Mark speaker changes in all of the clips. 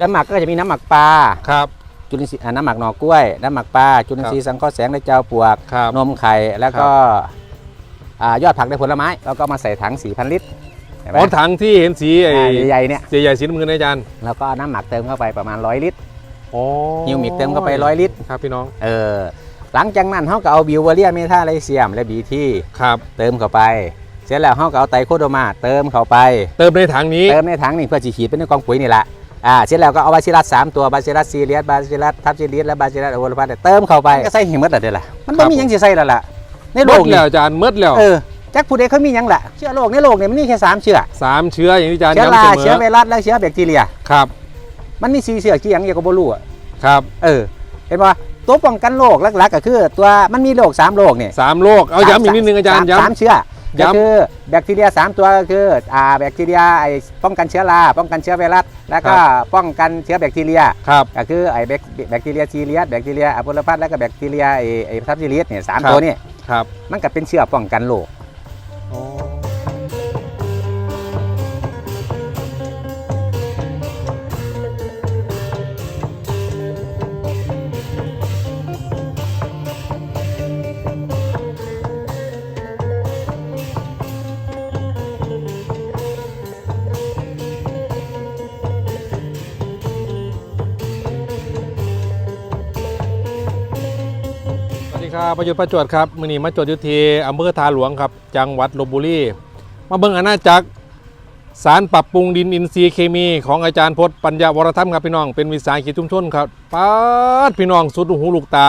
Speaker 1: น้ำหมักก็จะมีน้ำหมักปลา
Speaker 2: ครับ
Speaker 1: จุลินทรีย์อ่าน้ำหมักหน่อกล้วย น้ำหมักปลาจุลินทรีย์สังเคราะห์แสงและเจ้าปลวก
Speaker 2: ครับ
Speaker 1: นมไข่แล้วก็อ่ายอดผักและผลไม้แล้วก็มาใส่ถัง 4,000 ลิตรเห็นไหม
Speaker 2: อ๋อถังที่เห็นสีไอ้
Speaker 1: อ่าใหญ่ๆเนี่ย
Speaker 2: ใหญ่ๆสีน้ำเงินนะอาจารย์
Speaker 1: แล้วก็เอาน้ำหมักเติมเข้าไปประมาณ 100 ลิตร
Speaker 2: อ๋อ
Speaker 1: ฮิวมิกเติมเข้าไป 100 ลิตร
Speaker 2: ครับพี่น้อง
Speaker 1: เออหลังจากนั้นเขาก็เอาบิวเวอเรียเมทาไลเซียมและบีที
Speaker 2: ครับ
Speaker 1: เติมเข้าไป เสร็จแล้วเขาก็เอาไตรโคโดมาเติมเข้าไป
Speaker 2: เติมในถังนี้
Speaker 1: เติมในถังนี่เพื่อจีฉีดเป็นในกองปุ๋ยนี่แหละ อ่าเสร็จแล้วก็เอาบาซิลัสสามตัวบาซิลัสซีเรียสบาซิลัสทับซิเลียสและบาซิลัสโอโลพาสเติมเข้าไปก็ใส่หิมะแต่เดียวละมัน
Speaker 2: ครั
Speaker 1: ไม่
Speaker 2: บ
Speaker 1: มีหยังสิใส่แล้วล่ะใน
Speaker 2: ห
Speaker 1: โล
Speaker 2: ม
Speaker 1: ก
Speaker 2: ด
Speaker 1: นี่
Speaker 2: แล้วอาจารย์หมดแล้ว
Speaker 1: เออจักผู้ใดเขามีหยังล่ะเชื้อโรคในโลกเนี่ยมันมีแค่สามเชื้อ
Speaker 2: สามเชื้ออย่างที่อาจารย์
Speaker 1: เชื้อ
Speaker 2: ย้ำ
Speaker 1: รา
Speaker 2: เสม
Speaker 1: เชื้อ
Speaker 2: อ
Speaker 1: ไวรัสและเชื้อแบคทีเรีย
Speaker 2: ครับ
Speaker 1: มันมีสี่เชื้อกี่หยังเกี่ยวกับโบลูอะ
Speaker 2: ครับ
Speaker 1: เออเห็นป่ะตัวป้องกันโรคหลักๆก็คือ ตัวมันมีโรคสามโรคเนี่ย
Speaker 2: สามโรคเอาย้ำอีกนิดนึงอาจารย์
Speaker 1: สมสาม
Speaker 2: ย้ำ
Speaker 1: เชื้อ
Speaker 2: ย้ำ
Speaker 1: ก็คือแบคทีเรียสามตัวก็คืออ่าแบคทีเรียไอป้องกันเชื้อราป้องกันเชื้อไวรัสแล้วก็ป้องกันเชื้อแบคทีเรีย
Speaker 2: ครับ
Speaker 1: ก็คือไอแบคแบคทีเรียซีเรียสแบคทีเรียอะโพลพัสแล้วก็แบคทีเรียไอไอทับซิเลียสเนี่ยสาม
Speaker 2: ครับ
Speaker 1: ตัวนี่
Speaker 2: ครับ
Speaker 1: มันก็เป็นเชื้อป้องกันโรค
Speaker 2: ครับประยุทธ์ประจวดครับมือนี้มาจวดยุทธีอำเภอทาหลวงครับ จังหวัดลบบุรีมาเบิ่งอาณาจักร สารปรับปรุงดินอินทรีย์เคมี ของอาจารย์พจน์ปัญญาวรธรรมครับพี่น้องเป็นวิสาหกิจชุมชนครับป้าดพี่น้องสุดหูลูกตา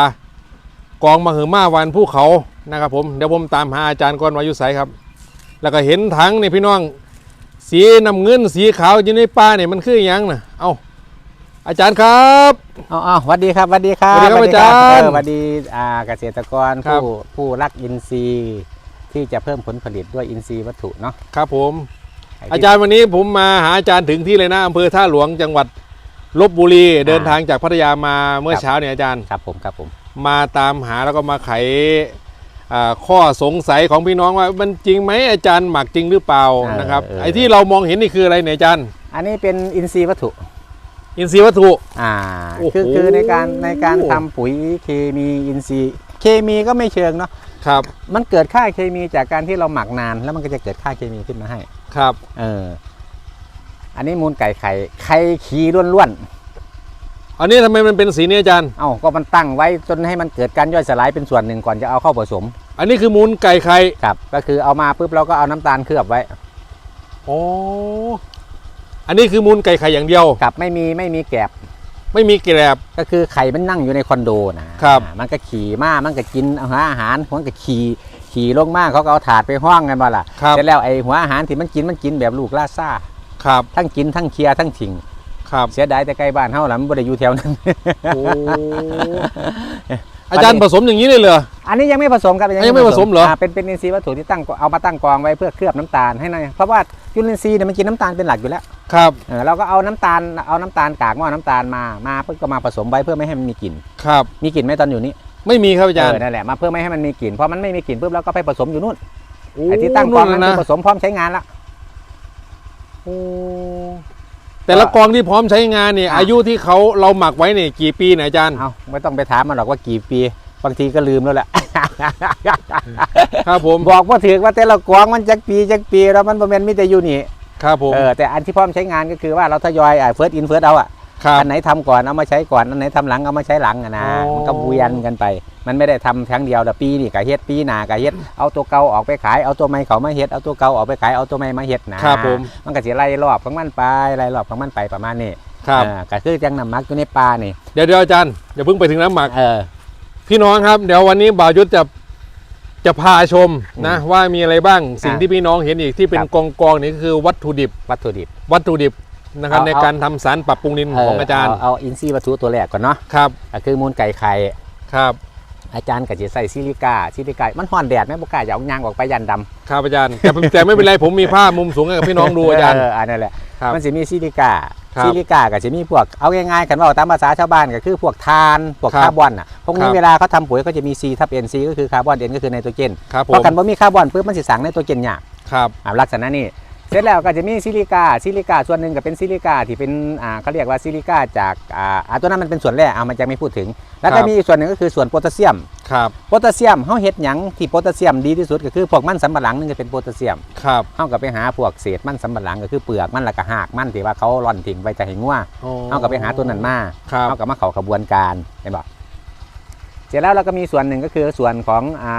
Speaker 2: กองมาหือมาวันภูเขานะครับผมเดี๋ยวผมตามหาอาจารย์ก่อนวายุไสครับ แล้วก็เห็นถังนี่พี่น้อง สีน้ำเงินสีขาวอยู่ในป่าเนี่ยมันคืออหยังนะเอา อาจารย์ครับ
Speaker 1: อ๋อสวัสดีครับสวัสดีครับ
Speaker 2: สวัสดีครับอาจารย์
Speaker 1: เออสวัสดีอ่าเกษตรกร
Speaker 2: ครับ
Speaker 1: ผู้ผู้รักอินทรีย์ ที่จะเพิ่มผลผลิตด้วยอินทรีย์วัตถุเนาะ
Speaker 2: ครับผม
Speaker 1: ไที่
Speaker 2: อาจารย์วันนี้ผมมาหาอาจารย์ถึงที่เลยนะอำเภอท่าหลวงจังหวัดลบบุรีเดินทางจากพัทยามาเมื่อ
Speaker 1: ครับ
Speaker 2: เช้าเนี่ยอาจารย์
Speaker 1: ครับผมครับผม
Speaker 2: มาตามหาแล้วก็มาไขอ่าข้อสงสัยของพี่น้องว่ามันจริงไหมอาจารย์หมักจริงหรือเปล่านะครับไอ้ที่เรามองเห็นนี่คืออะไรเนี่ยอาจารย์
Speaker 1: อันนี้เป็นอินทรีย์วัตถุ
Speaker 2: อินทรีย์วัตถุ
Speaker 1: อ่า
Speaker 2: โอ้โห
Speaker 1: คือคือในการในการทำปุ๋ยเคมีอินทรีย์ เคมีก็ไม่เชิงเนาะ
Speaker 2: ครับ
Speaker 1: มันเกิดค่าเคมีจากการที่เราหมักนาน แล้วมันก็จะเกิดค่าเคมีขึ้นมาให้
Speaker 2: ครับ
Speaker 1: เออ อันนี้มูลไก่ไข่ไข่ขี้ล้วน
Speaker 2: อันนี้ทำไมมันเป็นสีนี้อาจารย์
Speaker 1: ๆ เอ้าก็มันตั้งไว้จนให้มันเกิดการย่อยสลายเป็นส่วนหนึ่งก่อนจะเอาเข้าผสม
Speaker 2: อันนี้คือมูลไก่ไข่
Speaker 1: ครับ ก็คือเอามาปุ๊บเราก็เอาน้ำตาลเคลือบไว้
Speaker 2: โอ้ อันนี้คือมูลไก่ไข่อย่างเดียว
Speaker 1: ครับไม่มีไม่มีแกลบ
Speaker 2: ไม่มีแกลบ
Speaker 1: ก็คือไข่มันนั่งอยู่ในคอนโดนะครับอ่ามันก็ขี่มามันก็กินเอาหาอาหารมันก็ขี่ขี่ลงมาเขาก็เอาถาดไปห้องกันมาล่ะ
Speaker 2: ครับ
Speaker 1: เสร็จแล้วไอ้หัวอาหารที่มันกินมันกินแบบลูกลาซ่า
Speaker 2: ครับ
Speaker 1: ทั้งกินทั้งเคลียร์ทั้งทิ้ง
Speaker 2: ครับ
Speaker 1: เสียดายแต่ใกล้บ้านเฮาล่ะมันบ่ได้อยู่แถวนั้น
Speaker 2: โอ้อาจารย์ผสมอย่างนี้เลยเหรอ
Speaker 1: อันนี้ยังไม่ผสมครับ
Speaker 2: ยังไม่ผสมเหรอ
Speaker 1: เป็นเป็นอินทรีย์วัตถุที่ตั้งเอามาตั้งกองไว้เพื่อเคลือบน้ำตาลให้หน่อยเพราะว่าจุลินทรีย์เนี่ยมันกินน้ำตาลเป็นหลักอยู่แล้ว
Speaker 2: ครับ
Speaker 1: เออเราก็เอาน้ำตาลเอาน้ำตาลกากหม้อน้ำตาลมามาเพื่อก็มาผสมไว้เพื่อไม่ให้มันมีกลิ่น
Speaker 2: ครับ
Speaker 1: มีกลิ่นไหมตอนอยู่นี้
Speaker 2: ไม่มีครับอาจารย์
Speaker 1: เออนั่นแหละมาเพื่อไม่ให้มันมีกลิ่นเพราะมันไม่มีกลิ่นปุ๊บเราก็ไปผสมอยู่นู่น
Speaker 2: โอ้
Speaker 1: ไอ้ที่ตั้งกองนั้น
Speaker 2: นะ
Speaker 1: คือผสมพร้อมใช้งานแล้ว
Speaker 2: โอ้แต่ละกองที่พร้อมใช้งานเนี่ย
Speaker 1: อะ
Speaker 2: อายุที่เขาเราหมักไว้เนี่ยกี่ปีเนี่ยอาจารย์
Speaker 1: เอาไม่ต้องไปถามมันหรอกว่ากี่ปี บางทีก็ลืมแล้วแหละ
Speaker 2: ครับผม
Speaker 1: บอกว่าถือว่าแต่ละกองมันจักปีจักปีแล้วมันประเมนมิแต่อยู่นี่
Speaker 2: ครับผม
Speaker 1: เออแต่อันที่พร้อมใช้งานก็คือว่าเราทยอยเฟิร์สอินเฟิร์สเอาอะ
Speaker 2: ครับ
Speaker 1: อันไหนทำก่อนเอามาใช้ก่อนอันไหนทำหลังเอามาใช้หลังอะนะ
Speaker 2: อ๋อ
Speaker 1: มันก็เวียนกันไป มันไม่ได้ทำครั้งเดียวแต่ปีนี่ก็เฮ็ดปีหน้าก็เฮ็ดเอาตัวเก่าออกไปขายเอาตัวใหม่เขามาเฮ็ดเอาตัวเก่าออกไปขายเอาตัวใหม่มาเฮ็ดนะครับ
Speaker 2: ผม
Speaker 1: มันก็สิไล่รอบของมันไปไล่รอบของมันไปประมาณนี้
Speaker 2: ครับ
Speaker 1: เออก็คือจังน้ำหมักอยู่ในปลานี่
Speaker 2: เดี๋ยวเดี๋ยวอาจารย์อย่าเพิ่งไปถึงน้ำหมัก
Speaker 1: เออ
Speaker 2: พี่น้องครับเดี๋ยววันนี้บ่าวยุทธจะ จะพาชมนะว่ามีอะไรบ้างสิ่ง
Speaker 1: อะ
Speaker 2: ที่พี่น้องเห็นอีกที่เป็น
Speaker 1: ครับ
Speaker 2: กองกองๆนี่ก็คือวัตถุดิบ
Speaker 1: วัตถุดิบ
Speaker 2: วัตถุดิบนะครับ
Speaker 1: เอา
Speaker 2: ใน
Speaker 1: เอา
Speaker 2: การทำสารปรับปรุงดินของอาจารย์
Speaker 1: เเอาอินทรีย์วัตถุตัวแรกก่อนเนาะ
Speaker 2: ครับ
Speaker 1: ก็คือมูลไก่ไข่
Speaker 2: ครับ
Speaker 1: อาจารย์ก็จะใส่ซิลิก้าซิลิก้ามันห่อนแดดไหมบุกล้าอย่าเอายางออกไปยันดำ
Speaker 2: ครับอาจารย์แต่แต่ไม่เป็นไรผมมีภาพมุมสูงให้กับพี่น้องดูอาจารย์
Speaker 1: เอออันนั้นแหละ
Speaker 2: ครับ
Speaker 1: มันจะมีซิลิก้า
Speaker 2: ครับ
Speaker 1: ซิลิก้าก็จะมีพวกเอาง่ายๆกันว่าตามภาษาชาวบ้านก็คือพวกทานพวก
Speaker 2: ครับ
Speaker 1: คาร์บอนอะพวก
Speaker 2: ค
Speaker 1: นี้
Speaker 2: รับ
Speaker 1: เวลาเขาทำปุ๋ยเขาจะมี C ทับ N C ก็คือคาร์บอน N ก็คือไนโตรเจน
Speaker 2: ครับผ
Speaker 1: เพราะ
Speaker 2: ม
Speaker 1: กันว่ามีคาร์บอนปุ๊บมันสิสังไนโตรเจนยาก
Speaker 2: ครับ
Speaker 1: อ่าลักษณะนี้ เสร็จแล้วก็จะมีซิลิกาซิลิกาส่วนหนึ่งก็เป็นซิลิกาที่เป็นอ่าเขาเรียกว่าซิลิกาจากอ่าอ่าตัวนั้นมันเป็นส่วนแรกเอามันจะไม่พูดถึง แล้วก็
Speaker 2: ครับ
Speaker 1: มีอีกส่วนหนึ่งก็คือส่วนโพแทสเซียม
Speaker 2: ครับ
Speaker 1: โพแทสเซียมเฮาเฮ็ดหยังที่โพแทสเซียมดีที่สุดก็คือพวกมันสำปะหลังนึงก็เป็นโพแทสเซียม
Speaker 2: ครับ
Speaker 1: เฮาก็ไปหาพวกเศษมันสำปะหลังก็คือเปลือกมันแล้วก็หากมันที่ว่าเขาร่อนทิ้งไว้จะให้งัวเฮาก็ไปหาตัวนั้นมา
Speaker 2: ครับ
Speaker 1: เฮาก็มาเข้าขบวนการเห็นบ่เสร็จแล้วเราก็มีส่วนหนึ่งก็คือส่วนของอ่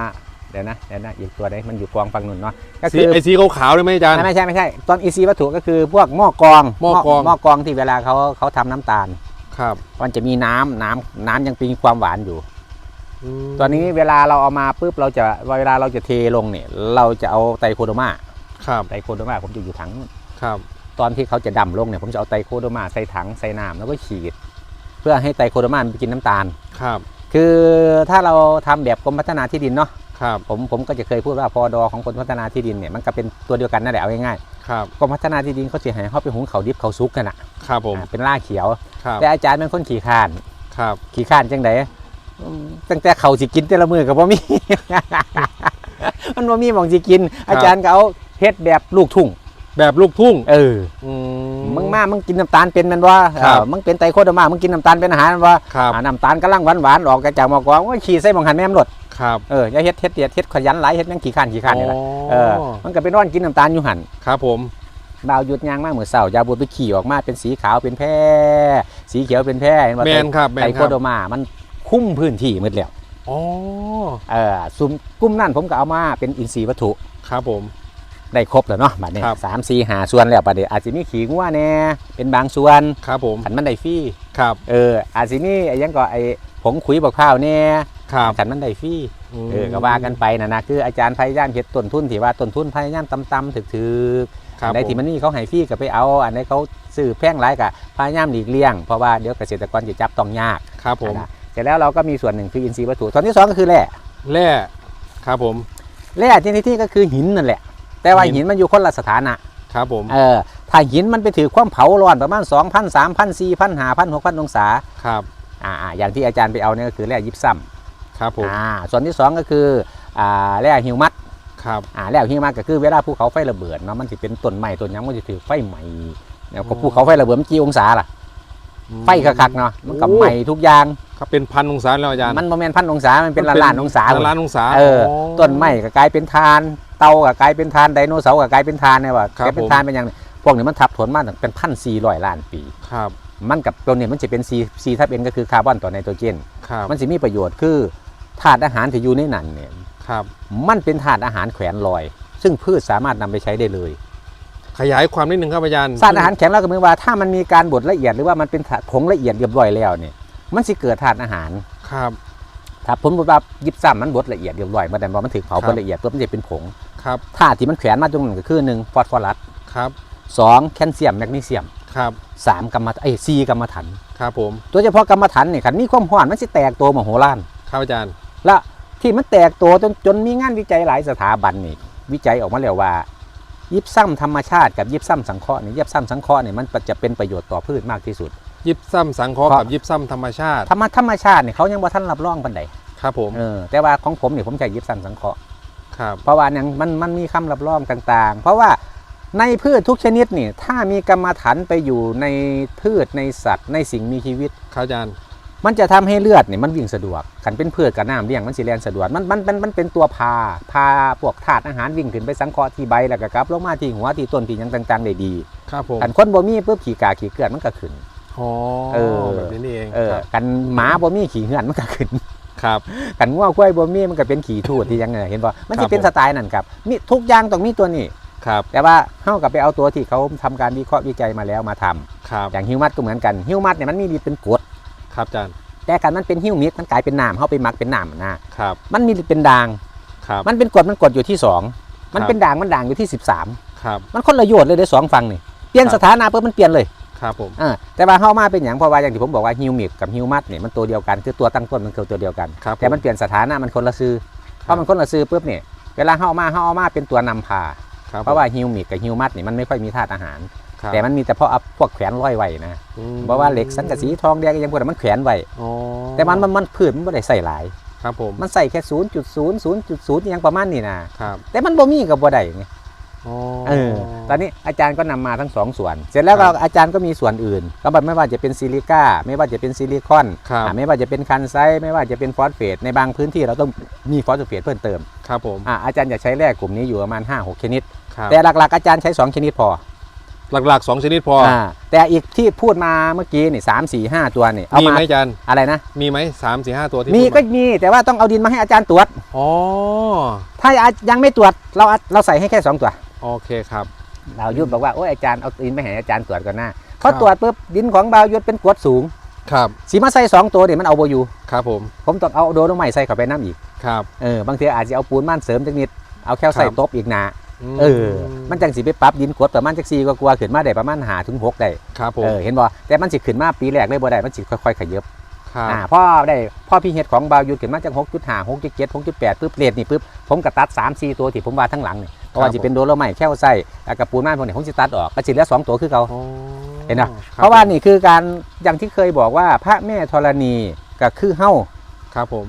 Speaker 1: า เดี๋ยวนะเดี๋ยวนะอีกตัวไหนมันอยู่กองฝั่งนู้นเนาะก็
Speaker 2: สี
Speaker 1: คือ
Speaker 2: ไอสีขาวๆเลยไหมอาจารย์
Speaker 1: ไม่ใช่ไม่ใช่ตอนอีซีวัตถุก็คือพวกหม้อกรอง
Speaker 2: หม้อกรอง
Speaker 1: หม้อกรองที่เวลาเขาเขาทำน้ำตาล
Speaker 2: ครับ
Speaker 1: มันจะมีน้ำน้ำน้ำยังมีความหวานอยู่
Speaker 2: อืม
Speaker 1: ตอนนี้เวลาเราเอามาปุ๊บเราจะเวลาเราจะเทลงเนี่ยเราจะเอาไตรโคโดมา
Speaker 2: ครับ
Speaker 1: ไตรโคโดมาผมจะอยู่ถังนู่น
Speaker 2: ครับ
Speaker 1: ตอนที่เขาจะดำลงเนี่ยผมจะเอาไตรโคโดมาใส่ถังใส่น้ำแล้วก็ฉีด เพื่อให้ไตรโคโดมามันไปกินน้ำตาล
Speaker 2: ครับ
Speaker 1: คือถ้าเราทำแบบกรมพัฒนาที่ดินเนาะ
Speaker 2: ครับ
Speaker 1: ผมผมก็จะเคยพูดว่าพอดอของกรมพัฒนาที่ดินเนี่ยมันก็เป็นตัวเดียวกันนั่นแหละเอาง่าย
Speaker 2: ครับ
Speaker 1: ๆกรมพัฒนาที่ดินเขาจะให้เขาไปหุงเขาวดิบเขาวซุกกันอะ
Speaker 2: ครับผม
Speaker 1: อ่าเป็นล่าเขียว
Speaker 2: ครับ
Speaker 1: แต่อาจารย์เป็นคนขี่ข้าน
Speaker 2: ครับ
Speaker 1: ขี่ข้านจังไดอืมตั้งแต่เขาสิกินแต่ละมือกับบ่มี มันบ่มีหมองสิกิน อาจารย์ก็เอาเฮ็ดแบบลูกทุ่ง
Speaker 2: แบบลูกทุ่ง
Speaker 1: เออ
Speaker 2: อื
Speaker 1: มึงมามึงกินน้ำตาลเป็นแมันว่า
Speaker 2: ครับ
Speaker 1: มึงเป็นไตโคโดมามึงกินน้ำตาลเป็นอาหารแมันว่า
Speaker 2: ครับ
Speaker 1: น้ำตาลกำลังหวานหวานๆออกกระจากหมอกองว่าขี่ใส่หมองหันแม่มรด
Speaker 2: ครับ
Speaker 1: เอออย่าเฮ็ดเฮ็ดเฮ็ดเฮ็ดขยันหลายเฮ็ดยังขี่ข้านขี่ข้านนี่แหละ
Speaker 2: อ๋อ
Speaker 1: เออมันก็เป็นร้อนกินน้ำตาลอยู่หัน
Speaker 2: ครับผม
Speaker 1: บ่าวหยุดยางมากเหมือนเสาร์ยาบุตรไปขี่ออกมาเป็นสีขาวเป็นแพร่สีเขียวเป็นแพร่เห็นว่า
Speaker 2: แมนครับแม
Speaker 1: ไต
Speaker 2: น
Speaker 1: โค
Speaker 2: ครับ
Speaker 1: โดมามันคุ้มพื้นที่หมดแล้ว
Speaker 2: อ๋อ
Speaker 1: เออซุมกุ้มนั่นผมก็เอามาเป็นอินทรีย์วัตถุ
Speaker 2: ครับผม
Speaker 1: ได้ครบแล้วเนาะบัดนี้
Speaker 2: ครับ
Speaker 1: สามสี่หาส่วนแล้วบัดนี้อาจจะมีขีงัวแน่เป็นบางส่วน
Speaker 2: ครับผม
Speaker 1: ขันมันได้ฟรี
Speaker 2: ครับ
Speaker 1: เอออาจจะมีไอ้หยังก็ไอ้ผงขุยบอกข้าวแน่
Speaker 2: ครับ
Speaker 1: ขันมันได้ฟรี
Speaker 2: ม
Speaker 1: เออก็ว่ากันไปนะนะคืออาจารย์พยายามเฮ็ดต้นทุนที่ว่าต้นทุนพยายามต่ำๆถึกๆ
Speaker 2: ครับ
Speaker 1: อันใดที่มันนี่เขาให้ฟรีก็ไปเอา อันใดเขาซื้อแพงหลายก็พยายามหลีกเลี่ยงเพราะว่าเดี๋ยวเกษตรกรจะจับต้องยาก
Speaker 2: ครับผม
Speaker 1: นะเสร็จแล้วเราก็มีส่วนหนึ่งคืออินทรีย์วัตถุส่วนที่สองก็คือแร่
Speaker 2: แร่ครับผม
Speaker 1: แร่ที่ที่ก็คือหินนั่นแหละ แต่ว่า
Speaker 2: หิน
Speaker 1: หินมันอยู่คนละสถานะครับ
Speaker 2: ผม
Speaker 1: เออถ้าหินมันไปถือความเผาร้อนประมาณ 2,000 3,000 4,000 5,000 6,000 องศา
Speaker 2: ครับ
Speaker 1: อ่าอ่าอย่างที่อาจารย์ไปเอาเนี่ยก็คือแร่ยิปซัม
Speaker 2: ครับผม
Speaker 1: อ่าส่วนที่สองก็คืออ่าแร่ฮิวมัส
Speaker 2: ครับ
Speaker 1: อ่าแล้วที่มากก็คือเวลาภูเขาไฟระเบิดเนาะมันจะเป็นต้นไม้ต้นหยังมันจะถือไฟไหม้แล้วก็ภูเขาไฟระเบิดมันกี่องศาล่ะไฟคักๆเนาะมันก็ไหม้ทุกอย่าง
Speaker 2: ครับเป็นพันองศาแล้วอาจารย์
Speaker 1: มันโมเมนพันองศามันเป็นล้านล้านๆองศา
Speaker 2: ล้านล้านองศา
Speaker 1: เออต้นไม้ก็กลายเป็นทานเตาก็กลายเป็นทานไดโนเสาร์ก็กลายเป็นทานเนี่ยว่า
Speaker 2: ครับ
Speaker 1: กลายเป็น
Speaker 2: ผม
Speaker 1: ทานเป็นอย่างนี้พวกนี้มันทับถมมาตั้งเป็นพันสี่ร้อยล้านปี
Speaker 2: ครับ
Speaker 1: มันกับตัวนี้มันจะเป็นซีซีทับเอ็นก็คือคาร์บอนต่อไนโตรเจน
Speaker 2: ครับ
Speaker 1: มันจะมีประโยชน์คือ ธาตุอาหารที่อยู่ในนั้นเนี่ย
Speaker 2: ครับ
Speaker 1: มันเป็นธาตุอาหารแขวนลอย ซึ่งพืชสามารถนำไปใช้ได้เลย
Speaker 2: ขยายความนิดนึงครับอาจารย์
Speaker 1: สารอาหารแข็งแล้วก็หมายว่าถ้ามันมีการบดละเอียดหรือว่ามันเป็นถาผงละเอียดเรียบร้อยแล้วเนี่ยมันสิเกิดธาตุอาหาร
Speaker 2: ครับ
Speaker 1: ถ้าผมบอกว่ายิบซ้ำมันบดละเอียดเรียบร้อยเมื่อใดว่ามันถึงเผา
Speaker 2: ครับ
Speaker 1: บดละเอียดตัวมันจะเป็นผง
Speaker 2: ครับ
Speaker 1: ธาตุที่มันแขวนมาตรงนั้นก็คือหนึ่งฟอสฟอรัส
Speaker 2: ครับ
Speaker 1: สองแคลเซียมแมกนีเซียม
Speaker 2: ครับ
Speaker 1: สามกรรมะเอ้ยซีกรรมะถัน
Speaker 2: ครับผม
Speaker 1: โดยเฉพาะกรรมะถันเนี่ยคันมีความร้อนมันสิแตกตัวมโหฬาร
Speaker 2: ครับอาจารย์
Speaker 1: และที่มันแตกตัวจนจนมีงานวิจัยหลายสถาบันนี่วิจัยออกมาแล้วว่า ยิบซ้ำธรรมชาติกับยิบซ้ำสังเคราะห์นี่ยิบซ้ำสังเคราะห์นี่มันจะเป็นประโยชน์ต่อพืชมากที่สุด
Speaker 2: ยิบซ้ำสังเคราะห์
Speaker 1: เพราะ
Speaker 2: กับยิบซ้ำธรรมชาติ
Speaker 1: ธรรมธรรมชาติเนี่ยเขายังว่าท่านรับรองปันใด
Speaker 2: ครับผม
Speaker 1: เออแต่ว่าของผมเนี่ยผมใช้ยิบซ้ำสังเคราะห์
Speaker 2: ครับ
Speaker 1: เพราะว่ายังมันมันมีคำรับรองต่างๆ เพราะว่าในพืชทุกชนิดนี่ถ้ามีกรรมฐานไปอยู่ในพืชในสัตว์ในสิ่งมีชีวิต
Speaker 2: ครับอาจารย์
Speaker 1: มันจะทำให้เลือดเนี่ยมันวิ่งสะดวกขันเป็นพืชกับน้ำเลี้ยงมันสิเลียนสะดวกมันมันมันมันเป็นตัวพาพาพวกธาตุอาหารวิ่งขึ้นไปสังเคราะห์ที่ใบแล้วก็กลับลงมาที่หัวที่ต้นที่หยังต่างๆได้ดี
Speaker 2: ครับผม
Speaker 1: ขันคนบ่มีปุ๊บขี่กาขี่เกลือนมันก็ขึ้น
Speaker 2: อ๋อ
Speaker 1: เออ
Speaker 2: แบบนี้นี่เอง
Speaker 1: เออ
Speaker 2: ครับ
Speaker 1: กันหมาบ่มีขี่เหือนมันก็ขึ้น
Speaker 2: ครับ
Speaker 1: กันง่วควายบ่มีมันก็เป็นขี่ทูดที่ยังไงเห็นบ่มัน
Speaker 2: ครั
Speaker 1: จะ
Speaker 2: บ
Speaker 1: เป็น
Speaker 2: ผม
Speaker 1: สไตล์นั่นครับมีทุกอย่างต้องมีตัวนี้
Speaker 2: ครับ
Speaker 1: แต่ว่าเฮากับไปเอาตัวที่เขาทำการวิเคราะห์วิจัยมาแล้วมาทำ
Speaker 2: ครับ
Speaker 1: อย่างฮิวมัสก็เหมือนกันฮิวมัสเนี่ยมันมีฤทธิ์เป็นกรด
Speaker 2: ครับอาจารย์
Speaker 1: แต่กันมันเป็นฮิวมิกมันกลายเป็นน้ำเฮาไปหมักเป็นน้ำนะครับ มันมีฤทธิ์เป็นด่าง
Speaker 2: ครับ
Speaker 1: มันเป็นกรดมันกรดอยู่ที่สองมัน
Speaker 2: ครับ
Speaker 1: เป็นด่างมันด่างอยู่ที่13
Speaker 2: ครับ
Speaker 1: มันคนละโยชน์เลยเด้อสองฝั่งนี่เปลี่ยน
Speaker 2: ครับ
Speaker 1: สถานะปุ๊บมันเปลี่ยนเลย
Speaker 2: ครับผม
Speaker 1: อ่าแต่ว่าเฮามาเป็นอย่างเพราะว่าอย่างที่ผมบอกว่าฮิวมิกกับฮิวมัสเนี่ยมันตัวเดียวกันคือตัวตั้งต้นมันคือตัวเดียวกัน
Speaker 2: ครับ
Speaker 1: แต่มันเปลี่ยนสถานะมันคนละซื้อเพราะมันคนละซื้อปุ๊บเนี่ยเวลาเฮาเอามาเฮาเอามาเป็นตัวนำพา
Speaker 2: ครับ
Speaker 1: เพราะว่าฮิวมิกกับฮิวมัสเนี่ยมันไม่ค่อยมีธาตุอาหาร
Speaker 2: ครับ
Speaker 1: แต่มันมีแต่เพราะเอาพวกแขวนร้อยไว้นะ
Speaker 2: อืม
Speaker 1: เพราะว่าเหล็กสังกะสีทองแดงก็ยังพวกนั้นมันแขวนไว้
Speaker 2: อ๋อ
Speaker 1: แต่มันมันมันพืชมันไม่ได้ใส่หลาย
Speaker 2: ครับผม
Speaker 1: มันใส่แค่ศูนย์จุดศูนย์ศูนย์จุดศูนย์ยังประมาณนี้นะ
Speaker 2: ครับ
Speaker 1: แต่มันบ่มีกับบ่ได้ไง
Speaker 2: อ๋อ
Speaker 1: เออตอนนี้อาจารย์ก็นำมาทั้งสองส่วน เสร็จแล้วก็
Speaker 2: ครับ
Speaker 1: อาจารย์ก็มีส่วนอื่น ก็ไม่ว่าจะเป็นซิลิก้า ไม่ว่าจะเป็นซิลิคอน
Speaker 2: ครับ
Speaker 1: อ่าไม่ว่าจะเป็นคันไซต์ไม่ว่าจะเป็นฟอสเฟต ในบางพื้นที่เราต้องมีฟอสเฟตเพิ่มเติม
Speaker 2: ครับผม
Speaker 1: อ่าอาจารย์จะใช้แร่กลุ่มนี้อยู่ประมาณ5-6 ชนิด
Speaker 2: ครับ
Speaker 1: แต่หลักๆอาจารย์ใช้ 2 ชนิดพอ
Speaker 2: หลักๆสองชนิดพออ
Speaker 1: อ่าแต่อีกที่พูดมาเมื่อกี้นี่สามสี่ห้าตัวนี่เอา
Speaker 2: มี
Speaker 1: มา
Speaker 2: ไหมอาจารย์
Speaker 1: อะไรนะ
Speaker 2: มีไหมสามสี่ห้าตัวที่
Speaker 1: มี
Speaker 2: พูดา
Speaker 1: ก็มีแต่ว่าต้องเอาดินมาให้อาจารย์ตรวจ
Speaker 2: อ๋อ
Speaker 1: ถ้ายังไม่ตรวจเราเราใส่ให้แค่สองตัว
Speaker 2: โอเคครับ
Speaker 1: เราวยุทธบอกว่าโอ้ยอาจารย์เอาดินไปให้อาจารย์ตรวจก่อนหน้า
Speaker 2: ค
Speaker 1: พอ
Speaker 2: รับ
Speaker 1: ตรวจปุ๊บดินของบาวยุทธเป็นกรดสูง
Speaker 2: ครับ
Speaker 1: สีมาใส่สองตัวเดี๋ยวมันเอาโบอยู่
Speaker 2: ครับผม
Speaker 1: ผมต้องเอาโดนใหม่ใส่เข้าไปน้ำอีก
Speaker 2: ครับ
Speaker 1: เออบางทีอาจจะเอาปูนม่านเสริมจักนิดเอาแค่ใส่
Speaker 2: ครับ
Speaker 1: ตบอีกหนา
Speaker 2: ม
Speaker 1: เออ มันจังสิไปปรับดินกรดประมาณจักซีก็กลัวาๆขึ้นมาได้ประมาณหาถึงหกได้
Speaker 2: ครับผม
Speaker 1: เออเห็นบ่แต่มันสิขึ้นมาปีแรกเลยบ่ได้มันสิค่อยๆขยับ
Speaker 2: ครับ
Speaker 1: อ่าพ่อได้พ่อพี่เฮ็ดของบาวยุทธขึ้นมาจากหกจุดห้าหกจุดเจ็ดหกจุดแปดปุ๊บเลดนี่ปุ๊บผมก็ตัดสามสี่ตัวที่ผมว่าทั้งหลังนี่เพราะว่าสิเป็นโดโลไมต์แค่ไส้แล้วกับปูนม่านพวกนี้ผมสิตัดออกก็สิเหลือสองตัวคือเขา
Speaker 2: อ๋อ
Speaker 1: เห็นปะ
Speaker 2: คบ
Speaker 1: เพราะว่านี่คือการอย่างที่เคยบอกว่าพระแม่ธรณีก็คือเฮ้า
Speaker 2: ครับผม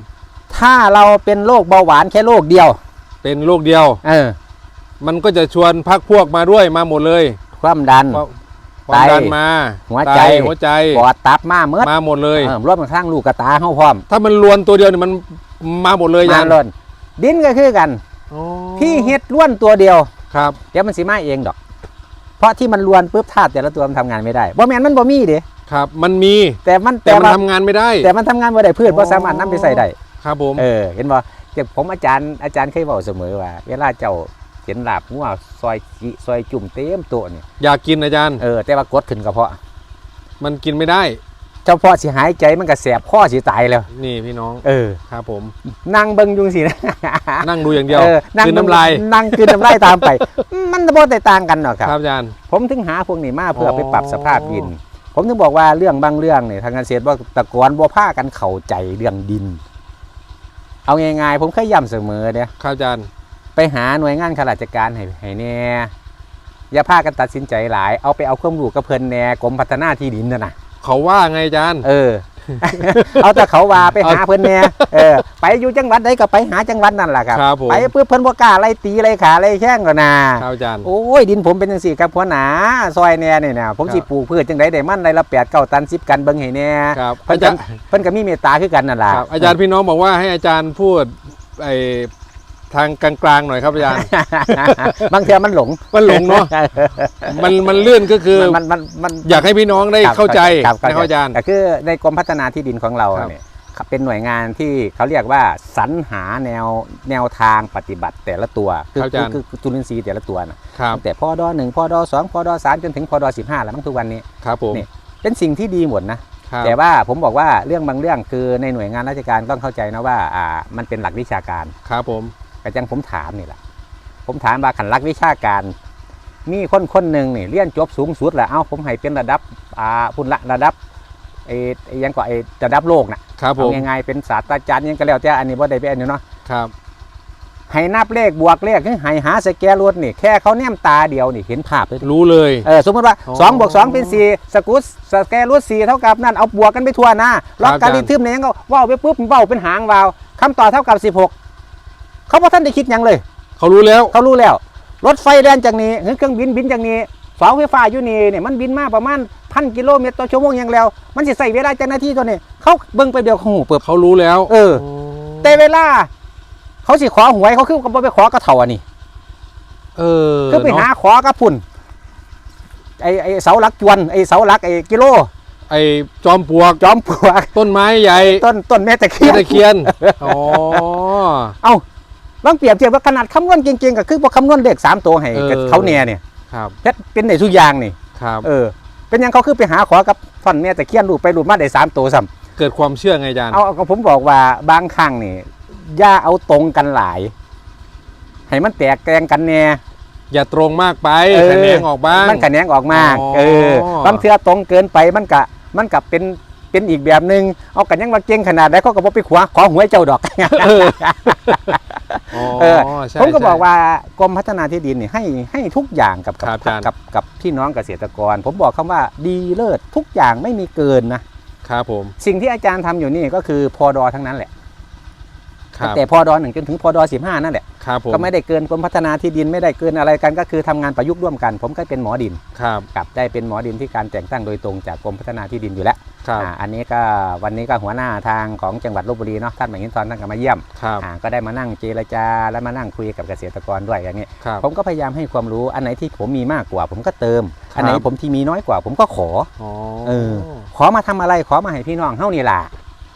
Speaker 1: ถ้าเราเป็นโรคเบาหวานแค่โรคเดียว
Speaker 2: เป็นโรคเดียว
Speaker 1: เออ
Speaker 2: มันก็จะชวนพักพวกมาด้วยมาหมดเลย
Speaker 1: ความดัน
Speaker 2: ความความดันมา
Speaker 1: หัวใจ
Speaker 2: ไตหัวใจ
Speaker 1: ปอดตับมาเมื่อ
Speaker 2: มาหมดเลย
Speaker 1: เออรวมทั้งลูกกระตาเฮ้าพร้อม
Speaker 2: ถ้ามันรวนตัวเดียวเนี่ยมันมาหมดเลย
Speaker 1: มา
Speaker 2: ยัน
Speaker 1: ล้นดินก็คือกัน
Speaker 2: อ๋อ
Speaker 1: พี่เฮ็ดล้วนตัวเดียว
Speaker 2: ครับ
Speaker 1: เดี๋ยวมันสิมาเองดอก เพราะที่มันล้วนปุ๊บธาตุแต่ละตัวมันทำงานไม่ได้บ่แม่นมันบ่มีเด้
Speaker 2: ครับ มันมี
Speaker 1: แต่มัน
Speaker 2: แต่มัน
Speaker 1: ว่า
Speaker 2: ทำงานไม่ได้
Speaker 1: แต่มันทำงานบ่ได้พืชบ่
Speaker 2: อ๋อ
Speaker 1: สามารถนำไปใส่ได้
Speaker 2: ครับผม
Speaker 1: เออเห็นบ่เดี๋ยวผมอาจารย์อาจารย์เคยบอกเสมอว่า เวลาเจ้าเห็นลาบงัวซอยจิซอยจุ่มเต็มโต๊ะนี่
Speaker 2: อยากกินอาจารย์
Speaker 1: เออแต่ว่ากดขึ้นกระเพาะ
Speaker 2: มันกินไม่ได้
Speaker 1: เจ้าพ่อสิหายใจมันก็แสบข้อสิตายแล้ว
Speaker 2: นี่พี่น้อง
Speaker 1: เออ
Speaker 2: ครับผม
Speaker 1: นั่งเบิ่งยุงสินะ
Speaker 2: นั่งดูอย่างเดียว
Speaker 1: เออนั่ง
Speaker 2: คือน้ำลาย
Speaker 1: นั่งกินน้ำลายตามไป มันบ่ได้ต่างกันหรอกครับ
Speaker 2: ครับอาจารย์
Speaker 1: ผมถึงหาพวกนี้มาเพื่อ
Speaker 2: อ๋อ
Speaker 1: ไปปรับสภาพดิน ผมถึงบอกว่าเรื่องบางเรื่องเนี่ยทางเกษตรว่าตะกอนบ่พากันเข้าใจเรื่องดิน เอาง่ายๆผมเคยย้ำเสมอเนี่ย
Speaker 2: ครับอาจารย์
Speaker 1: ไปหาหน่วยงานข้าราชการให้ให้แน่อย่าพากันตัดสินใจหลาย เอาไปเอาความรู้กับเพิ่นแน่กรมพัฒนาที่ดินน่ะนะ
Speaker 2: เขาว่าไงอาจารย์
Speaker 1: เออ เอาแต่เขาว่าไปหา
Speaker 2: เอา
Speaker 1: เพิ่นแน่เออ ไปอยู่จังหวัดใดก็ไปหาจังหวัดนั่นแหละครับ
Speaker 2: ครับผม
Speaker 1: ไปปุ๊บเพิ่นบ่กล้าไล่ตีไล่ขาไล่แข้งก็น่ะ
Speaker 2: ครับอาจารย์
Speaker 1: โอ้ยดินผมเป็นจังซี่ครับหัวหนาซอยแน่นี่นะผมสิ
Speaker 2: ครับ
Speaker 1: ปลูกพืชจังไดได้มันได้ละ8 9ตัน10กันเบิ่งให้แน่
Speaker 2: ครับ
Speaker 1: เพิ่
Speaker 2: อาน
Speaker 1: ก็
Speaker 2: จารย์
Speaker 1: เพิ่นก็มีเมตตาคือกันนั่นล่ะ
Speaker 2: ครับอาจารย์พี่น้องบอกว่าให้อาจารย์พูดไอ้ ทางกลางๆหน่อยครับอาจารย์
Speaker 1: บางเทื่อมันหลง
Speaker 2: มันหลงเนาะ มันมันเลื่อนก็คือ
Speaker 1: มันมันมัน
Speaker 2: อยากให้พี่น้องได้
Speaker 1: ครับ
Speaker 2: เข้าใจ
Speaker 1: ครับ
Speaker 2: นะครับอาจารย์
Speaker 1: ก็คือในกรมพัฒนาที่ดินของเรา
Speaker 2: ครับ
Speaker 1: เนี่ยครับเป็นหน่วยงานที่เขาเรียกว่าสรรหาแนวแนวทางปฏิบัติแต่ละตัว คือคือคือคือจุลินทรีย์แต่ละตัวนะครับตั้งแต่พอดอหนึ่งพอดอสองพอดอสามจนถึงพอดอสิบห้าแล้วมั้งทุกวันนี้
Speaker 2: ครับผม
Speaker 1: นี่เป็นสิ่งที่ดีหมดนะ
Speaker 2: ครับ
Speaker 1: แต่ว่าผมบอกว่าเรื่องบางเรื่องคือในหน่วยงานราชการต้องเข้าใจนะว่าอ่ามันเป็นหลักวิชาการ
Speaker 2: ครับผม
Speaker 1: กระจังผมถามนี่แหละผมถามว่าขันหลักวิชาการ มีคนคนหนึ่งนี่เรียนจบสูงสุดแหละเอ้าผมให้เป็นระดับอ่าพุ่นละระดับไอ้ไอ้ยังก็ไอ้ระดับโลกน่ะ
Speaker 2: ครับผ
Speaker 1: เอา
Speaker 2: ม
Speaker 1: ง่ายๆเป็นศาสตราจารย์ยังก็แล้วแต่อันนี้ว่าได้เป็นอันนี้เนาะ
Speaker 2: ครับ
Speaker 1: ให้นับเลขบวกเลขคือให้หาสแกนรูทนี่แค่เขาแนมตาเดียวนี่เห็นภาพเลย
Speaker 2: รู้เลย
Speaker 1: เออสมมติว่า
Speaker 2: อ๋อ
Speaker 1: 2บวก2เป็น4สกุสสแกนรูท4เท่ากับนั่นเอาบวกกันไปทั่วหน้าล็อกการิทึมเนี่ยยังก็ว่าวไปปุ๊บว่าวเป็นหางวาวคำตอบเท่ากับ 16 เขาพอท่านได้คิดหยังเลย
Speaker 2: เขารู้แล้ว
Speaker 1: เขารู้แล้ว รถไฟแล่นจากนี้หรือเครื่องบินบินจากนี้เสาไฟฟ้าอยู่นี่เนี่ยมันบินมาประมาณพันกิโลเมตรต่อชั่วโมงอย่างแล้ว มันสิใส่เวลาจากนาทีตัวนี้เขาเบิ่งไปเดียวเขาหูเปิบ
Speaker 2: เขารู้แล้ว
Speaker 1: เออ แต่เวลา เขาสิขอหวยเขาคือก็บ่ไปขอกระเถาอันนี้
Speaker 2: เออ
Speaker 1: คือไปหา
Speaker 2: เนะ
Speaker 1: ขอกระพุ่นไอไอเสาหลักจวนไอเสาหลักไอกิโล
Speaker 2: ไอ้จอมปลวก
Speaker 1: จอมปลวก
Speaker 2: ต้นไม้ใหญ่
Speaker 1: ต้นต้นแม่ตะเคียน
Speaker 2: ตะเคียน อ๋อ
Speaker 1: เอ้า ลองเปรียบเทียบว่าขนาดคำนวณเก่งๆก็คือบ่คำนวณเลขสามตัวให้กับเขาเนี่ยเนี่ย
Speaker 2: ครับ
Speaker 1: เฮ็ดเป็นได้ทุกอย่างนี่
Speaker 2: ครับ
Speaker 1: เออ เป็นหยังเขาคือไปหาขอกับท่อนแม่ตะเคียนรูปไปรูปมาได้สามตัวซ้ำ
Speaker 2: เกิดความเชื่อไงอาจารย์
Speaker 1: เอาก็ผมบอกว่าบางครั้งนี่อย่าเอาตรงกันหลาย ให้มันแตกแกงกันแน่
Speaker 2: อย่าตรงมากไป
Speaker 1: เออ
Speaker 2: แขนงออกบ้าง
Speaker 1: มันขะแนงออกมาก
Speaker 2: อ๋อ
Speaker 1: เออบางเทื่อตรงเกินไปมันกะมันกะเป็น เป็นอีกแบบหนึงเอากันยังมาเก่งขนาดใดเขาก็บ่ไปขวาขอหวยเจ้าดอก
Speaker 2: เอออ๋อ
Speaker 1: เออ
Speaker 2: ใช่
Speaker 1: ผมก็
Speaker 2: ใช่
Speaker 1: บอกว่ากรมพัฒนาที่ดินนี่ให้ให้ทุกอย่างกับ
Speaker 2: ครั
Speaker 1: กั
Speaker 2: บบอาจารย์
Speaker 1: กับกับพี่น้องเกษตรกร ผมบอกคำว่าดีเลิศทุกอย่างไม่มีเกินนะ
Speaker 2: ครับผม
Speaker 1: สิ่งที่อาจารย์ทำอยู่นี่ก็คือพอดอทั้งนั้นแหละ
Speaker 2: ครับ
Speaker 1: แต่พอดอหนึ่งจนถึงพอดอสิบห้านั่นแหละ
Speaker 2: ครับผม
Speaker 1: ก็ไม่ได้เกินกรมพัฒนาที่ดินไม่ได้เกินอะไรกันก็คือทำงานประยุกต์ร่วมกัน ผมก็เป็นหมอดิน
Speaker 2: ครับ
Speaker 1: กับได้เป็นหมอดินที่การแต่งตั้งโดยตรงจากกรมพัฒนาที่ดินอยู่แล้ว
Speaker 2: ครับ
Speaker 1: อ่าอันนี้ก็วันนี้ก็หัวหน้าทางของจังหวัดลบบุรีเนาะท่านหมายหินทอนท่านก็มาเยี่ยม
Speaker 2: ครับ
Speaker 1: อ่าก็ได้มานั่งเจรจาและมานั่งคุยกับเกษตรกรด้วยอย่างนี้
Speaker 2: ครับ
Speaker 1: ผมก็พยายามให้ความรู้อันไหนที่ผมมีมากกว่า ผมก็เติม
Speaker 2: ครับ
Speaker 1: อันไหนผมที่มีน้อยกว่า ผมก็ขอ
Speaker 2: อ๋อ
Speaker 1: เออ ขอมาทำอะไรขอมาให้พี่น้องเฮานี่ล่ะ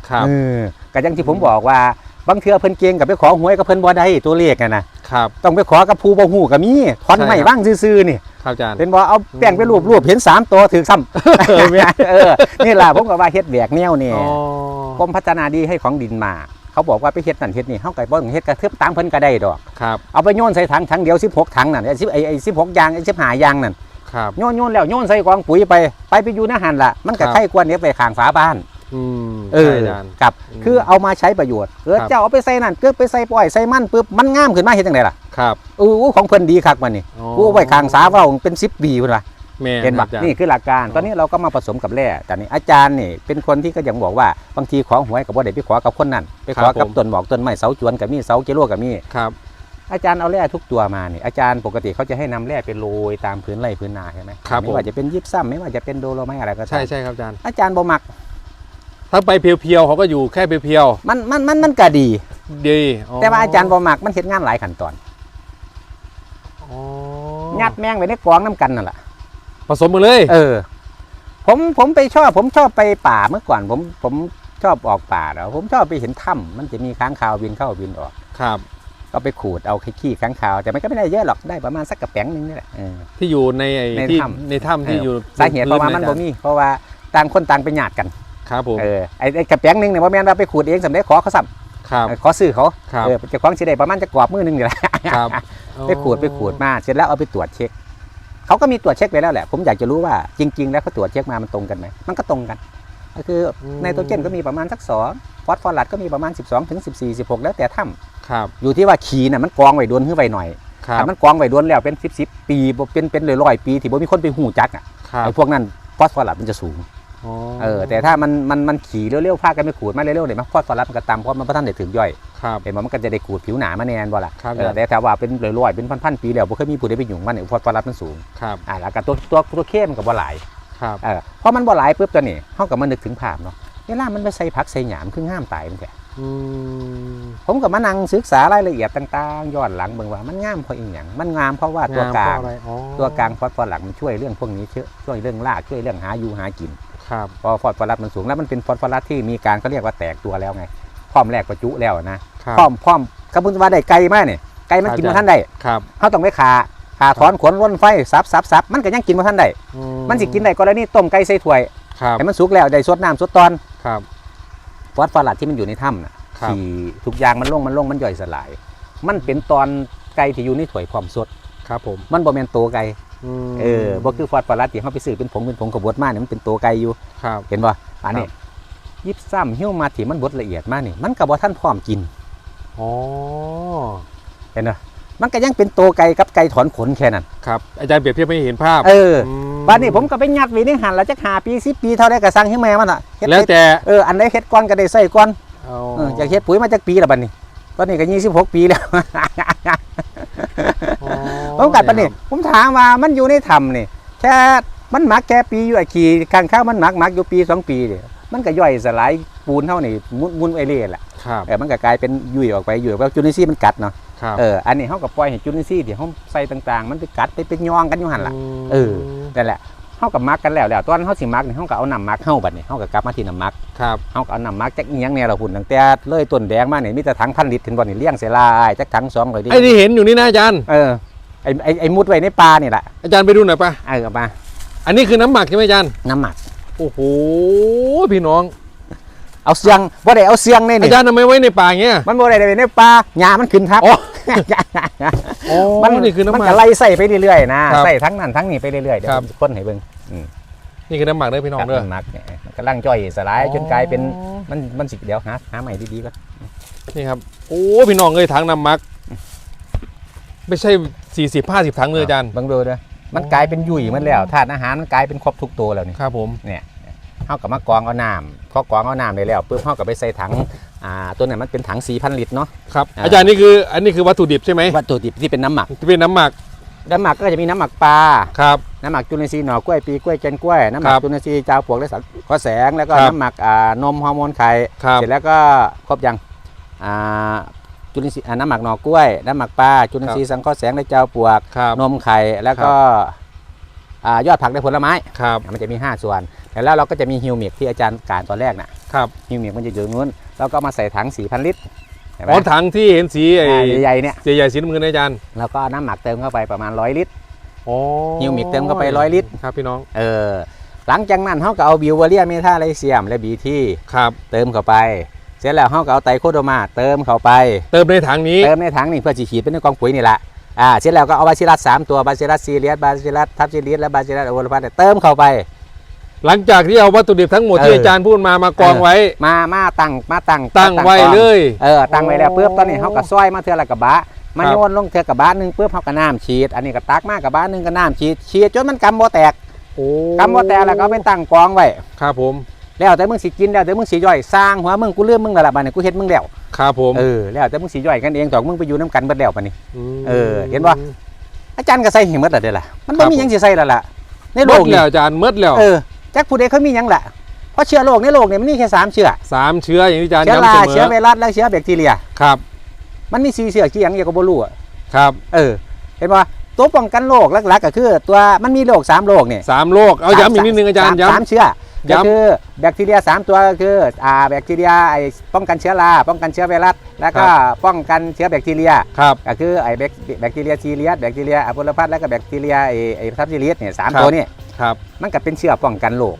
Speaker 2: ครับ
Speaker 1: เออก็อยังที่ผมบอกว่า บางเทื่อเพิ่นเก่งกับไปขอหวยกับเพิ่นบ่ได้ตัวเลขอะนะครับ ต้องไปขอกับผู้บ่ฮู้ก็มีทอน
Speaker 2: ใช่
Speaker 1: ไม่
Speaker 2: ครับ
Speaker 1: ว่างซื่อๆนี่
Speaker 2: ครับอาจารย์
Speaker 1: เป็นบ่เอาแป้งไปรูปๆเห็นสามตัวถือซ้ำ
Speaker 2: เออแม่
Speaker 1: เออนี่ล่ะผมก็ว่าเฮ็ดแหวกแนวนี่
Speaker 2: อ๋อก
Speaker 1: รมพัฒนาดีให้ของดินมา เขาบอกว่าไปเฮ็ดนั่นเฮ็ดนี่เฮาก็บ่ต้องเฮ็ดกระเทือบตามเพิ่นก็ได้ดอก
Speaker 2: ครับ
Speaker 1: เอาไปโยนใส่ถังถังเดียว16ถังนั่นไอ้10ไอ้ไอ้16ยางไอ้15ยางนั่น
Speaker 2: ครับ
Speaker 1: โยนโยนแล้วโยนใส่กองปุ๋ยไปไปไปอยู่ในหันล่ะมันก็
Speaker 2: ครับ
Speaker 1: ไข่กวนเนี้ยไปข้างฝาบ้าน
Speaker 2: อืม
Speaker 1: เออ
Speaker 2: ใช่อาจารย์
Speaker 1: กับ
Speaker 2: อืม
Speaker 1: คือเอามาใช้ประโยชน์เออ
Speaker 2: ครับ
Speaker 1: เจ้าเอาไปใส่นั่นเกิดไปใส่ปล่อยใส่มันปุ๊บมันงามขึ้นมาเฮ็ดจังไดล่ะ
Speaker 2: ครับ
Speaker 1: อู้ของเพิ่นดีคักมันนี่
Speaker 2: อ๋อ
Speaker 1: กูเอาไว้ข้างสาเว้าเป็น10ปีพุ่นว่ะ
Speaker 2: แม่
Speaker 1: เห็น
Speaker 2: ค
Speaker 1: ปะ
Speaker 2: รับอาจารย์
Speaker 1: นี่คือหลักการ
Speaker 2: อ๋อ
Speaker 1: ตอนนี้เราก็มาผสมกับแร่แต่นี่อาจารย์นี่เป็นคนที่ก็ยังบอกว่าบางทีขอหวยกับว่าเด็ไปขอกับคนนั้นไปขอกับต้นหมอกต้นไม้เสาจวนกับมีเสาเจโลกับมี
Speaker 2: ครับ
Speaker 1: อาจารย์เอาแร่ทุกตัวมานี่อาจารย์ปกติเขาจะให้นำแร่ไปโรยตามพื้นไร่พื้นนาใช่ไหม
Speaker 2: ครับ
Speaker 1: ไม่ว่าจะเป็นยิบซ้ำไม่ว่าจะเป็นโดโลไม้อะไรก็ตาม
Speaker 2: ใช่ใช่ครับอาจารย์
Speaker 1: อาจารย์บ่มัก
Speaker 2: ถ้าไปเพียวๆเขาก็อยู่แค่เพียว
Speaker 1: มันมันมันมันก็ดี
Speaker 2: ๆดีอ๋
Speaker 1: แต่ว่าอาจารย์บ่มักมันเฮ็ดงานหลายขั้นตอน
Speaker 2: อ๋อ
Speaker 1: ยัดแมงไว้ในกองน้ำกันนั่นแหละ
Speaker 2: ผสมกันเลย
Speaker 1: เออ ผมผมไปชอบ ผมชอบไปป่าเมื่อก่อน ผมผมชอบออกป่าแล้วผมชอบไปเห็นถ้ำมันจะมีค้างคาวบินเข้าบินออก
Speaker 2: ครับ
Speaker 1: ก็ไปขูดเอาขี้ค้างคาวแต่มันก็ไม่ได้เยอะหรอกได้ประมาณสักกระแป้งนึงนี่แหละเออ
Speaker 2: ที่อยู่ในไอ้
Speaker 1: ใน
Speaker 2: ที่
Speaker 1: ถ้ำ
Speaker 2: ในถ้ำที่อยู่
Speaker 1: สาเหตุเพราะว่ามันบ่มีเพราะว่าต่างคนต่างไปหยาดกัน
Speaker 2: ครับผม
Speaker 1: เออไอ้ไอ้กระแป้งนึงเนี่ยว่าแม่นเราไปขูดเองสำเร็จขอเขาสั่
Speaker 2: ครับ
Speaker 1: ขอซื้อเขา
Speaker 2: ครับ
Speaker 1: เออเจะคว้าของสิได้ประมาณจะกรอบมือนึงนี่แหละ
Speaker 2: ครับ
Speaker 1: ไปขูดไปขูดมาเสร็จแล้วเอาไปตรวจเช็คเขาก็มีตรวจเช็คไปแล้วแหละผมอยากจะรู้ว่าจริง ๆ แล้วเขาตรวจเช็คมามันตรงกันไหมมันก็ตรงกันก็คือไนโตรเจนก็มีประมาณสักสองฟอสฟอรัสก็มีประมาณ 12ถึง14 16 แล้วแต่ถ้ำ
Speaker 2: ครับ
Speaker 1: อยู่ที่ว่าขีน่ะมันกองไว้โดนขึ้นไปหน่อย
Speaker 2: ครับ
Speaker 1: ถ้ามันกองไว้โดนแล้วเป็น10 10ปีบ่เป็นเป็นร้อยๆปี ที่บ่มีคนไปหูจักอะ
Speaker 2: ครับ
Speaker 1: ไอ้พวกนั้นฟอสฟอรัสมันจะสูง
Speaker 2: อ๋อ
Speaker 1: เออแต่ถ้ามันมันมันขี่เร็วๆพากันไปขูดมาเร็วๆเนี่ยมันฟอสฟอรัสมันก็ต่ำเพราะมันบ่ทันได้ถึงย่อย
Speaker 2: ครับ
Speaker 1: เห็นว่ามันก็จะได้ขูดผิวหนามาแน่นบ่ล่ะ
Speaker 2: ครับ
Speaker 1: เออแต่ถ้าว่าเป็นร้อยๆเป็นพันๆปีแล้วบ่เคยมีผู้ใดไปยุ่งมันเนี่ยฟอสฟอรัสมันสูง
Speaker 2: ครับ
Speaker 1: อ่าแล้วก็ตัวตัวตัวเข้มกับบ่หลาย
Speaker 2: ครับ
Speaker 1: เออเพราะมันบ่หลายปุ๊บตัวนี้เฮาก็มานึกถึงภาพเนาะเวลามันไปใส่ผักใส่หยามคืองามตายมันแท้
Speaker 2: อืม
Speaker 1: ผมก็มานั่งศึกษารายละเอียดต่างๆย้อนหลังเบิ่งว่ามันงามเพราะอีหยังมันงามเพราะว่าตัวกลาง
Speaker 2: งมเพระอะไรอ๋อ
Speaker 1: ตัวกลางฟอสฟอรัสมันช่วยเรื่องพวกนี้เชื่อช่วยเรื่องรากช่วยเรื่องหาอยู่หากิน
Speaker 2: ครับ
Speaker 1: เพราะฟอสฟอรัสมันสูงแล้วมันเป็นฟอสฟอรัสที่มีการเขาเรียกว่าแตกตัวแล้วไงพร้อมแรกประจุแล้วนะครับพร้อมพร้อมกระบุนว่าได้ไก่มาเนี่ยไก่มันกิน
Speaker 2: ครับ
Speaker 1: มาท่านได้
Speaker 2: ครับ
Speaker 1: เขาต้องไปขาขาถอนขนร่นไฟซับซับซับมันก็ยังกินมาท่านได้
Speaker 2: อื
Speaker 1: มันสิกินได้กรณีต้มไก่ใส่ถ้วย
Speaker 2: ครับ
Speaker 1: ให้มันสุกแล้วได้สดน้ำสดตอน
Speaker 2: ครับ
Speaker 1: ฟอสฟอรัสที่มันอยู่ในถ้ำน่ะ
Speaker 2: ครับ
Speaker 1: ที่ทุกอย่างมันลงมันลงมันย่อยสลาย มันเป็นตอนไก่ที่อยู่ในถ้วยพร้อมสด
Speaker 2: ครับผม
Speaker 1: มันบ่แม่นโตวไก่
Speaker 2: ม
Speaker 1: เออบ่คือฟอสฟอรัสที่เฮาไปซื้อเป็นผงเป็นผงกระบดมาเนี่ยมันเป็นโตวไก่อยู่
Speaker 2: ครับ
Speaker 1: เห็นบ่อันนี้
Speaker 2: ครับ
Speaker 1: ยิบซ้ำหิ้วมาที่มันบดละเอียดมากนี่มันก็บ่ทันพร้อมกิน
Speaker 2: อ๋อ
Speaker 1: เห็นบ่มันก็ยังเป็นโตวไก่กับไก่ถอนขนแค่นั้น
Speaker 2: ครับอาจารย์เปรียบเทียบให้เห็นภาพ
Speaker 1: เออ
Speaker 2: ม
Speaker 1: บัดนี้ผมก็ไปยัดไว้ในหันแล้วจัก5ปี10ปีเท่าใดก็สั่งให้แม่มันน่ะเฮ็ด
Speaker 2: แล้วแต่
Speaker 1: เอออันใดเฮ็ดก่อนก็ได้ใส่ก่อน
Speaker 2: เอา
Speaker 1: เอออยากเฮ็ดปุ๋ยมาจักปีแล้วบัดนี้ตอนนี้ก็26ปีแล้ว
Speaker 2: อ๋อ
Speaker 1: ผมกัดปะนี่ผมถามว่ามันอยู่ในถ้ำนี่แค่มันหมักแค่ปีอยู่ไอ้ขี่ข้างข้าวมันหมักหมักอยู่ปีสองปีเดียวมันก็ย่อยสลายปูนเท่านี่มุนมุนไอเล่แหละ
Speaker 2: ครับ
Speaker 1: เออมันก็กลายเป็นยุ่ยออกไปยุ่ยออกไปจุลินทรีย์มันกัดเนาะ
Speaker 2: ครับ
Speaker 1: เอออันนี้เขาก็ปล่อยให้จุลินทรีย์ที่เขาใส่ต่างๆ มันไปกัดไปเป็นยองกันอยู่หันล่ะ
Speaker 2: ม
Speaker 1: เออนั่นแหละเขากับมักกันแล้วแล้วตอนเขาสิมักนี่เขาก็เอาน้ำมักเข้าบัดนี่เขาก็กลับมาที่น้ำมัก
Speaker 2: ครับ
Speaker 1: เขาก็เอาน้ำมักจักเอียงเนี่ยเราหุ่นตั้งแต่เลยต้นแดงมาเนี่ยมีแต่ถังพันลิตรถึงบ่นี่เลี้ยงเสยลายจักถังสองเลยดิ
Speaker 2: ไอ้ที่เห็นอยู่นี่นะอาจารย์
Speaker 1: เออ ไอไอไอมุดไว้ในปลานี่แหละ
Speaker 2: อาจารย์ไปดูหน่อยปะ
Speaker 1: เออเอามา
Speaker 2: อันนี้คือน้ำหมักใช่ไหมอาจารย์
Speaker 1: น้ำหมัก
Speaker 2: โอ้โห พี่น้อง
Speaker 1: เอาเสียงบ่ได้เอาเสียงนี่
Speaker 2: อา
Speaker 1: นี่
Speaker 2: จารย์ทำไมไว้ในป่าอย่างเงี้ย
Speaker 1: มันบ่ได้ไปในปลาหญ้ามันขึ้นทับ
Speaker 2: อ๋อ
Speaker 1: มัน
Speaker 2: นี่คือน้ำห
Speaker 1: มัน
Speaker 2: มัก
Speaker 1: ก็ไล่ใส่ไปเรื่อยๆนะครับใส่ทั้งนั้นทั้งนี้ไปเรื่อยๆเดี๋ยว
Speaker 2: ครับ
Speaker 1: ผมคนให้เบิ่ง
Speaker 2: นี่คือน้ำหมักเด้อพี่น้อง
Speaker 1: กับ
Speaker 2: เด้อ
Speaker 1: น้ำหมักเนี่ยมันกำลังย่อยสลายจนกลายเป็น
Speaker 2: อ๋อ
Speaker 1: มันมันสิเดี๋ยวหาหาใหม่ดีๆก่อน
Speaker 2: นี่ครับ โอ้พี่น้องเลยถังน้ำหมัก ไม่ใช่สี่สิบห้าสิบถังเลยอาจารย์
Speaker 1: เบิ่งดูเด้อมันกลายเป็นยุ่ยมันแล้วธาตุอาหารมันกลายเป็นครบทุกตัวแล้วนี่
Speaker 2: ครับผม
Speaker 1: เนี่ยเฮากับมากรองเอาน้ำพอกรองเอาน้ำได้แล้วปุ๊บเฮาก็ไปใส่ถังอ่าตัวนี้มันเป็นถัง4,000ลิตรเนาะ
Speaker 2: ครับ
Speaker 1: อ่า
Speaker 2: อาจารย์นี่คืออันนี้คือวัตถุดิบใช่ไหม
Speaker 1: วัตถุดิบที่เป็นน้ำหมัก
Speaker 2: ที่เป็นน้ำหมัก
Speaker 1: น้ำหมักก็จะมีน้ำหมักปลา
Speaker 2: ครับ
Speaker 1: น้ำหมักจุลินทรีย์หน่อกล้วยปีกล้วยแกนกล้วย น้ำหมั
Speaker 2: ค
Speaker 1: ก
Speaker 2: รับ
Speaker 1: จุลินทรีย์จาวปลวกและสังเคราะห์แสง แล้วก็
Speaker 2: ครับ
Speaker 1: น้ำหมักอ่านมฮอร์โมนไข่
Speaker 2: ครับ
Speaker 1: เสร็จแล้วก็ครบยังอ่า จุลินทรีย์อ่าน้ำหมักหน่อกล้วย น้ำหมักปลาจุลินทรีย์สังเคราะห์แสงและจาวปลวก
Speaker 2: ครับ
Speaker 1: นมไข่แล้วก็อ่ายอดผักและผลไม้
Speaker 2: ครับ
Speaker 1: มันจะมี 5 ส่วน แล้วเราก็จะมีฮิวมิกที่อาจารย์การตอนแรกน่ะ
Speaker 2: ครับ
Speaker 1: ฮิวมิกมันจะอยู่ตรงนู้นเราก็เอามาใส่ถัง 4,000 ลิตรเห็นไหม
Speaker 2: อ๋อถังที่เห็นสีไอ้
Speaker 1: อ่าใหญ่ๆเนี่ย
Speaker 2: สีใหญ่สีน้ำเงินนะอาจารย์
Speaker 1: แล้วก็เอาน้ำหมักเติมเข้าไปประมาณ 100 ลิตร
Speaker 2: อ๋อ
Speaker 1: ฮิวมิกเติมเข้าไป100ลิตร
Speaker 2: ครับพี่น้อง
Speaker 1: เออหลังจากนั้นเขาก็เอาบิวเวอเรียเมทาไลเซียมและบีที
Speaker 2: ครับ
Speaker 1: เติมเข้าไป เสร็จแล้วเขาก็เอาไตรโคโดมาเติมเข้าไป
Speaker 2: เติมในถังนี้
Speaker 1: เติมในถังนี่เพื่อจีขีดเป็นในกองปุ๋ยนี่แหละอ่าเสร็จแล้วก็เอาบาซิลัสสามตัวบาซิลัสซีเรียสบาซิลัสทับซิเลียสและบาซิลัสโอโลพาสเติมเข้าไป
Speaker 2: หลังจากที่เอาวัตถุดิบทั้งหมด
Speaker 1: เออ
Speaker 2: ที่อาจารย์พูดมามากองไว้
Speaker 1: มามาตั้งมาตั้ง
Speaker 2: ตั้งไว้
Speaker 1: กอง
Speaker 2: เลย
Speaker 1: เออตั้งไว้แล้วปุ๊บตอนนี้เขาก็ซอยมาเทือละกระบะมา
Speaker 2: ครับ
Speaker 1: โยนลงเทือกระบะหนึ่งปุ๊บเขาก็น้ำฉีด อันนี้ก็ตักมากกระบะหนึ่งก็น้ำฉีดฉีดจนมันกำบ่แตก
Speaker 2: โอ้
Speaker 1: กำบ่แตกแล้วก็เอาไปตั้งกองไว้
Speaker 2: ครับผม
Speaker 1: แล้วแต่มึงสิกินแล้วแต่มึงสิย่อยสร้างหัวมึงกูเลื่อมมึงและละบัดนี้กูเฮ็ดมึงแล้ว
Speaker 2: ครับผม
Speaker 1: เออแล้วแต่มึงสิย่อยกันเองตอกมึงไปอยู่น้ำกันเบิดแล้วปะนี่
Speaker 2: ม
Speaker 1: เออ เห็นปะอาจารย์ก็ใส่ให้หมดและเด้อล่ะมัน
Speaker 2: ครั
Speaker 1: บ่
Speaker 2: บ
Speaker 1: มีหยังสิใส่และล่ะในโล
Speaker 2: เมิ
Speaker 1: ก
Speaker 2: ด
Speaker 1: นี้
Speaker 2: แล้วอาจารย์เมิดแล้ว
Speaker 1: เออจักผู้ใดเขามีหยังล่ะเพราะเชื้อโรคในโลกเนี่ยมันมีแค่สามเชื้อ
Speaker 2: สามเชื้ออย่างที่อาจารย์
Speaker 1: เชื้อ
Speaker 2: ย้ำ
Speaker 1: รา
Speaker 2: เสม
Speaker 1: เชื้อ
Speaker 2: อ
Speaker 1: ไวรัสและเชื้อแบคทีเรีย
Speaker 2: ครับ
Speaker 1: มันมีสี่เชื้อกี่หยังอย่าก็บ่รู้อะ
Speaker 2: ครับ
Speaker 1: เออ เห็นปะตัวป้องกันโรคหลักๆก็คือ ตัวมันมีโรคสามโรคเนี่ย
Speaker 2: สามโรคเอาย้ำอีกนิดนึงอาจารย์
Speaker 1: สม
Speaker 2: ย้
Speaker 1: สามเชื้อ ก็
Speaker 2: ย้ำ
Speaker 1: คือแบคทีเรียสามตัวก็คืออ่าแบคทีเรียไอป้องกันเชื้อราป้องกันเชื้อไวรัสแล้วก็ป้องกันเชื้อแบคทีเรียำ
Speaker 2: ครับ
Speaker 1: ก็คือไอแบคแบคทีเรียซีเรียสแบคทีเรียอะโพลพัสแล้วก็แบคทีเรียไอไอทับซิลิสเนี่ยสาม
Speaker 2: ครับ
Speaker 1: ตัวนี่
Speaker 2: ครับ
Speaker 1: มันก็เป็นเชื้อป้องกันโรค